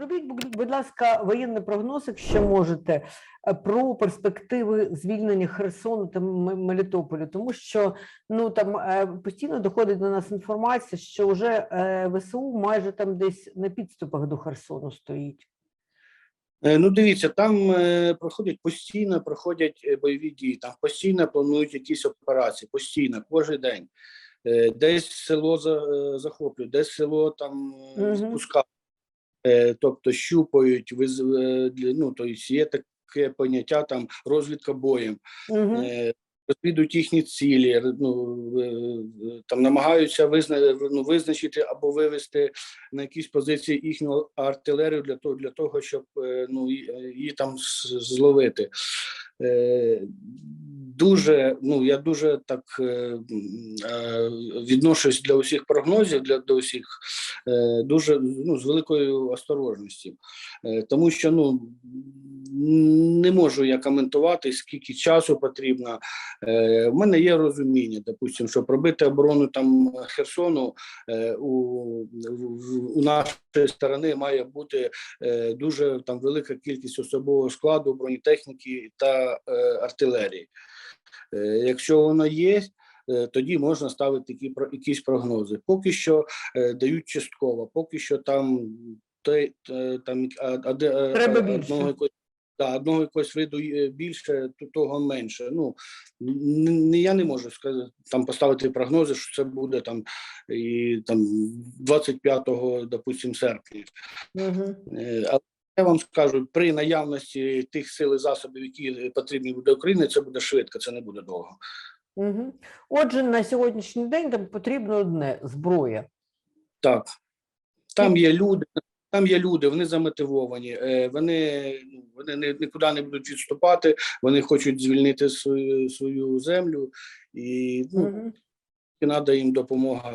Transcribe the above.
Зробіть, будь- ласка, воєнний прогноз, якщо можете, е, про перспективи звільнення Херсону та Мелітополю, тому що ну там е, постійно доходить до нас інформація, що вже е, ВСУ майже там десь на підступах до Херсону стоїть. Ну, дивіться, там е, проходять постійно проходять бойові дії, там постійно планують якісь операції, постійно, кожен день. Е, Десь село за, е, захоплюють, десь село там спускають, тобто щупають, виз, е, ну, тобто є таке поняття там розвідка боєм. Угу. Е, Розвідують їхні цілі, ну, е, е, там намагаються визна, ну, визначити або вивести на якісь позиції їхню артилерію для того, для того щоб е, ну, е, її там зловити. Дуже, ну я дуже так е, е, відношусь для усіх прогнозів, для до усіх е, дуже ну, з великою осторожністю, тому що ну не можу я коментувати, скільки часу потрібно. Е, в мене є розуміння, допустим, що пробити оборону там Херсону е, у, у нашої сторони має бути е, дуже там велика кількість особового складу, бронетехніки та е, артилерії. Е, якщо воно є, е, тоді можна ставити такі про- якісь прогнози. Поки що е, дають частково, поки що там те, там а, а, е, Треба е, більше. одного якогось Да, одного якогось виду е, більше, то того менше. Ну я не можу сказати там поставити прогнози, що це буде там і там 25, допустим, серпня. Угу. Е, Але я вам скажу, при наявності тих сил і засобів, які потрібні буде Україні, це буде швидко, це не буде довго. Угу. Отже, на сьогоднішній день там потрібно одне зброя. Так, там є люди, там є люди, вони замотивовані, е, вони, ну, вони нікуди не будуть відступати, вони хочуть звільнити свою, свою землю, і ну, Угу. треба їм допомога